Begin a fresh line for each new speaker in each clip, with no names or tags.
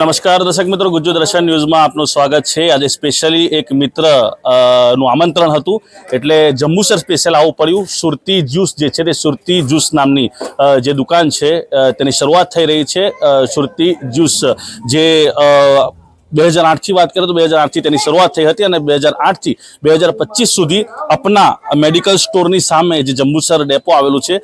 નમસ્કાર દર્શક મિત્રો ગુજરાત દર્શન ન્યૂઝમાં આપનું સ્વાગત છે. આજે સ્પેશિયલી એક મિત્રનું આમંત્રણ હતું. એટલે જંબુસર સ્પેશિયલ આવવું પડ્યું. સુરતી જ્યુસ જે છે તે સુરતી જ્યુસ નામની જે દુકાન છે તેની શરૂઆત થઈ રહી છે. સુરતી જ્યુસ જે બે હજાર આઠથી વાત કરીએ તો બે હજાર આઠથી તેની શરૂઆત થઈ હતી અને બે હજાર આઠથી બે હજાર પચીસ સુધી અપના મેડિકલ સ્ટોરની સામે જે જંબુસર ડેપો આવેલું છે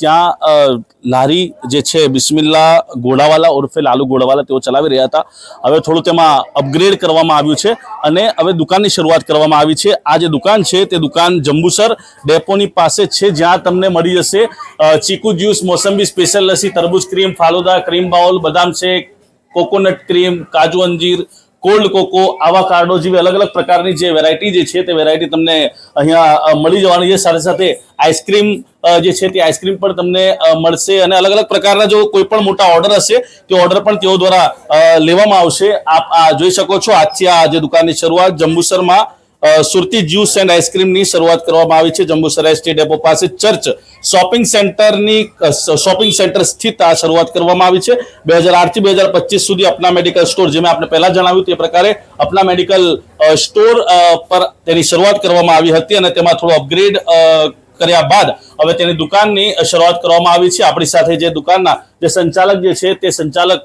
ત્યાં લારી જે છે, બિસ્મિલ્લા ગોડાવાલા ઉર્ફે લાલુ ગોડાવાલા તેઓ ચલાવી રહ્યા હતા. હવે થોડું તેમાં અપગ્રેડ કરવામાં આવ્યું છે અને હવે દુકાનની શરૂઆત કરવામાં આવી છે. આ જે દુકાન છે તે દુકાન જંબુસર ડેપોની પાસે છે, જ્યાં તમને મળી જશે ચીકુ જ્યુસ, મોસંબી સ્પેશિયલ લસી તરબૂચ ક્રીમ, ફાલુદા, ક્રીમ બાઉલ, બદામ શેક કોકોનટ ક્રીમ, કાજુ અંજીર, કોલ્ડ કોકો, આવા કાર્ડો જેવી અલગ અલગ પ્રકારની જે વેરાયટી જે છે તે વેરાયટી તમને અહીંયા મળી જવાની છે. સાથે સાથે આઈસ્ક્રીમ જે છે તે આઈસ્ક્રીમ પણ તમને મળશે અને અલગ અલગ પ્રકારના જો કોઈ પણ મોટા ઓર્ડર હશે, તે ઓર્ડર પણ તેઓ દ્વારા લેવામાં આવશે. આપ, આ જોઈ શકો છો. આજથી આ જે દુકાનની શરૂઆત જંબુસરમાં સુરતી જ્યુસ એન્ડ આઈસ્ક્રીમની શરૂઆત કરવામાં આવી છે. જંબુસર સ્ટેટ ડેપો પાસે ચર્ચ શોપિંગ સેન્ટરની શોપિંગ સેન્ટર સ્થિત આ શરૂઆત કરવામાં આવી છે. બે હજાર આઠથી બે હજાર પચીસ સુધી અપના મેડિકલ સ્ટોર, જે મેં આપણે પહેલાં જણાવ્યું તે પ્રકારે અપના મેડિકલ સ્ટોર પર તેની શરૂઆત કરવામાં આવી હતી અને તેમાં થોડો અપગ્રેડ કર્યા બાદ હવે તેની દુકાનની શરૂઆત કરવામાં આવી છે. આપણી સાથે જે દુકાનના જે સંચાલક જે છે તે સંચાલક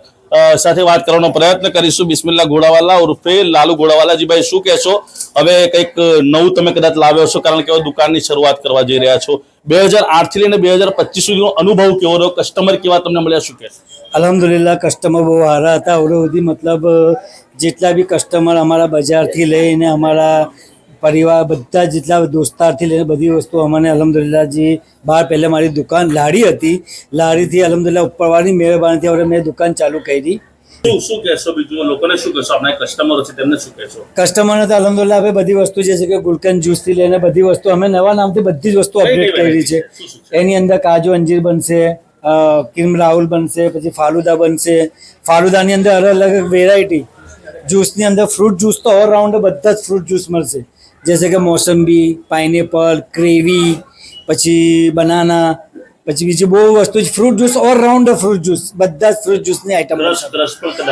સાથે વાત કરવાનો પ્રયત્ન કરીશું. બિસ્મિલ્લા ઘોડાવાલા ઉર્ફે લાલુ ઘોડાવાલાજી ભાઈ શું કહેશો? હવે કંઈક નવું તમે કદાચ લાવ્યો છો કારણ કે હવે દુકાનની શરૂઆત કરવા જઈ રહ્યા છો. બે હજાર આઠથી લઈને બે હજાર પચીસ સુધીનો અનુભવ કેવો રહ્યો? કસ્ટમર કેવા તમને મળ્યા, શું કહેશો?
અલહમદુલિલ્લા કસ્ટમર બહુ સારા હતા. અવરોધી મતલબ જેટલા બી કસ્ટમર અમારા બજારથી લઈને અમારા પરિવાર બધા જેટલા દોસ્તારથી લઈને બધી વસ્તુ અમને અલહમદુલિલ્લાહ જે બહાર પહેલાં મારી દુકાન લારી હતી. લારીથી અલહમદુલિલ્લાહ ઉપરવાળી મહેરબાનીથી હવે મેં દુકાન ચાલુ કરી.
શું કહેશો બીજું? લોકોને શું કહેશો? આપણા કસ્ટમરો છે તેમને શું કહેશો?
કસ્ટમરને તો અલહમદુલિલ્લાહ હવે બધી વસ્તુ જે છે કે ગુલકંદ જ્યુસથી લઈને બધી વસ્તુ અમે નવા નામથી બધી જ વસ્તુ અપડેટ કરી છે. એની અંદર કાજુ અંજીર બનશે કિમ રાહુલ બનશે પછી ફાલુદા બનશે. ફાલુદાની અંદર અલગ અલગ વેરાયટી જ્યુસની અંદર ફ્રૂટ જ્યુસ તો ઓલરાઉન્ડ બધા જ ફ્રૂટ જ્યુસ મળશે. જેસે કે મોસંબી પાઇનેપલ ક્રેવી પછી બનાના પછી બીજી બહુ વસ્તુ છે fruit juice all round fruit juice બધા જ ફ્રૂટ જ્યુસની આઈટમ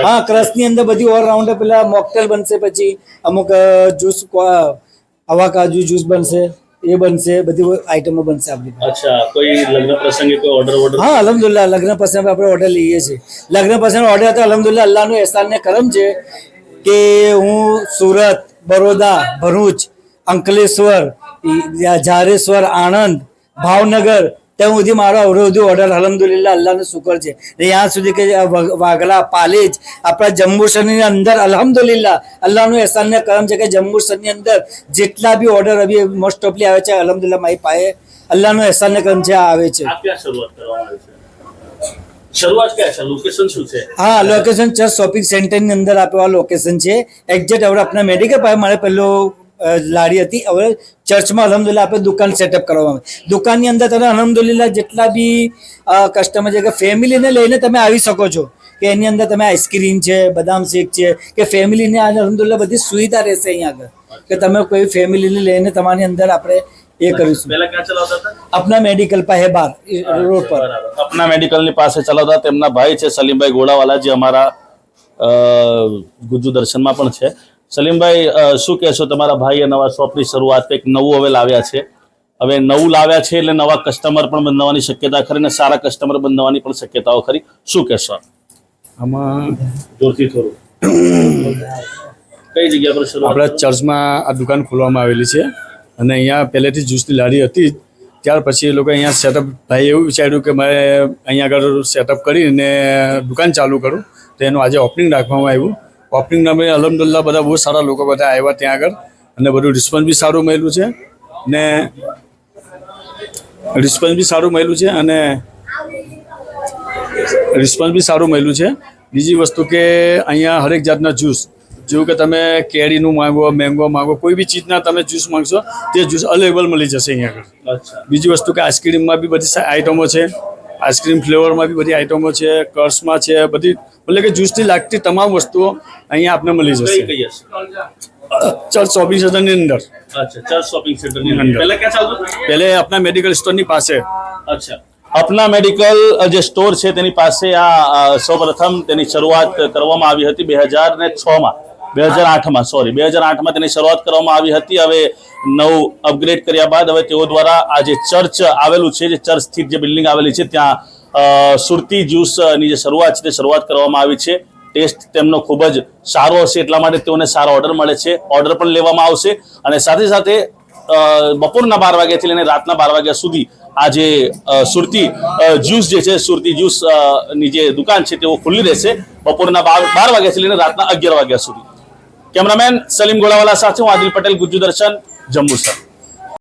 હા ક્રશની અંદર બધી ઓલરાઉન્ડ પેલા મોકટેલ બનશે પછી અમુક જ્યુસ હવા કાજુ જ્યુસ બનશે એ બનશે બધી આઈટમો બનશે આપણી
અચ્છા કોઈ લગ્ન પ્રસંગે કોઈ ઓર્ડર ઓર્ડર
હા અલહમદુલિલ્લાહ લગ્ન પ્રસંગ આપણે ઓર્ડર લઈએ છીએ. લગ્ન પ્રસંગ ઓર્ડર તો અલહમદુલિલ્લાહ અલ્લાહનું એહસાન ને કરમ છે કે હું સુરત બરોડા ભરૂચ અંકલેશ્વર ઝારેશ્વર આણંદ ભાવનગર ત્યાં સુધી મારો અવરો ઓર્ડર અલહમદુલિલ્લા અલ્લાહનું શુકર છે. ત્યાં સુધી કે વાઘલા પાલેજ આપણા જંબુસરની અંદર અલહમદુલિલ્લા અલ્લાહનું એહસાનને કરમ છે કે જંબુસરની અંદર જેટલા બી ઓર્ડર અભી મોસ્ટ ઓફલી આવે છે અલહમદુલિલ્લા મારી પાસે અલ્લાહનું એહસાનને કરમ છે આવે છે.
શરૂઆત કરવામાં છે? શરૂઆત ક્યાં છે? લોકેશન શું છે?
હા લોકેશન ચર્ચ શોપિંગ સેન્ટરની અંદર આપ્યો આ લોકેશન છે. એક્ઝેક્ટ હવે આપણા મેડિકલ પાસે મારે પેલો લારી હતી. હવે ચર્ચમાં અલહમદુલિલ્લાહ આપણે દુકાન સેટઅપ કરવામાં આવે દુકાનની અંદર તમે અલહમદુલિલ્લાહ જેટલા બી કસ્ટમર છે કે ફેમિલીને લઈને તમે આવી શકો છો કે એની અંદર તમે આઈસ્ક્રીમ છે બદામ શેક છે કે ફેમિલીને આ અલહમદુલિલ્લાહ બધી સુવિધા રહેશે અહીંયા આગળ. કે તમે કોઈ ફેમિલીને લઈને તમારી અંદર આપણે એ કરીશું.
પહેલા ક્યાં ચલાવતા હતા?
આપના મેડિકલ પાસે બાર રોડ પર.
અપના મેડિકલની પાસે ચલાવતા તેમના ભાઈ છે સલીમભાઈ ગોળાવાલા જે અમારા અ, ગુજ્જુ દર્શનમાં પણ છે. સલીમભાઈ શું કહેશો તમારા ભાઈએ નવા શોપની શરૂઆત? કંઈક નવું હવે લાવ્યા છે. હવે નવું લાવ્યા છે એટલે નવા કસ્ટમર પણ બંધવાની શક્યતા ખરી ને સારા કસ્ટમર બંધવાની પણ શક્યતાઓ ખરી. શું કહેશો
આમાં
જોરથી થોડું. કઈ જગ્યા પર શરૂ
આપણા ચર્ચમાં આ દુકાન ખોલવામાં આવેલી છે અને અહીંયા પહેલેથી જ્યુસની લારી હતી. ત્યાર પછી એ લોકો અહીંયા સેટઅપ ભાઈ એવું વિચાર્યું કે મારે અહીંયા આગળ સેટઅપ કરીને દુકાન ચાલુ કરું. તો એનું આજે ઓપનિંગ રાખવામાં આવ્યું. ઓપનિંગ નામે અલહમદુલ્લા બધા બહુ સારા લોકો બધા આવ્યા ત્યાં આગળ. અને બધું રિસ્પોન્સ બી સારું મળ્યું છે. ને રિસ્પોન્સ બી સારું મળ્યું છે અને રિસ્પોન્સ બી સારું મળ્યું છે. બીજી વસ્તુ કે અહીંયા હરેક જાતના જ્યુસ જેવું કે તમે કેરીનું માંગો મેંગો માંગો કોઈ બી ચીજના તમે જ્યુસ માંગશો તે જ્યુસ અવેલેબલ મળી જશે અહીંયા આગળ. બીજી વસ્તુ કે આઈસ્ક્રીમમાં બી બધી આઈટમો છે. આઈસ્ક્રીમ ફ્લેવરમાં બી બધી આઈટમો છે કર્સમાં છે બધી એટલે કે જ્યુસથી લાગતી તમામ વસ્તુઓ અહીંયા આપને મળી જશે. ચર્ચ શોપિંગ સેન્ટરની અંદર.
અચ્છા ચર્ચ શોપિંગ સેન્ટરની
અંદર.
પહેલા ક્યાં ચાલતું?
પહેલે આપના મેડિકલ સ્ટોરની પાસે.
અચ્છા. અપના મેડિકલ જે સ્ટોર છે તેની પાસે આ સૌપ્રથમ તેની શરૂઆત કરવામાં આવી હતી બે હજાર ને છમાં. બે હજાર આઠમાં સોરી બે હજાર આઠમાં તેની શરૂઆત કરવામાં આવી હતી. હવે નવું અપગ્રેડ કર્યા બાદ હવે તેઓ દ્વારા આ જે ચર્ચ આવેલું છે, જે ચર્ચ સ્થિત જે બિલ્ડિંગ આવેલી છે, ત્યાં સુરતી જ્યુસની જે શરૂઆત છે, તે શરૂઆત કરવામાં આવી છે. ટેસ્ટ તેમનો ખૂબ જ સારો હશે એટલા માટે તેઓને સારો ઓર્ડર મળે છે. ઓર્ડર પણ લેવામાં આવશે અને સાથે સાથે બપોરના બાર વાગ્યાથી લઈને રાતના બાર વાગ્યા સુધી આ જે સુરતી જ્યુસ જે છે, સુરતી જ્યુસની જે દુકાન છે, તેઓ ખુલ્લી રહેશે બપોરના બાર બાર વાગ્યાથી લઈને રાતના અગિયાર વાગ્યા સુધી. કેમેરામેન સલીમ ગોળાવાલા સાથે હું આદિલ પટેલ ગુજ્જુ દર્શન જમ્મુ સર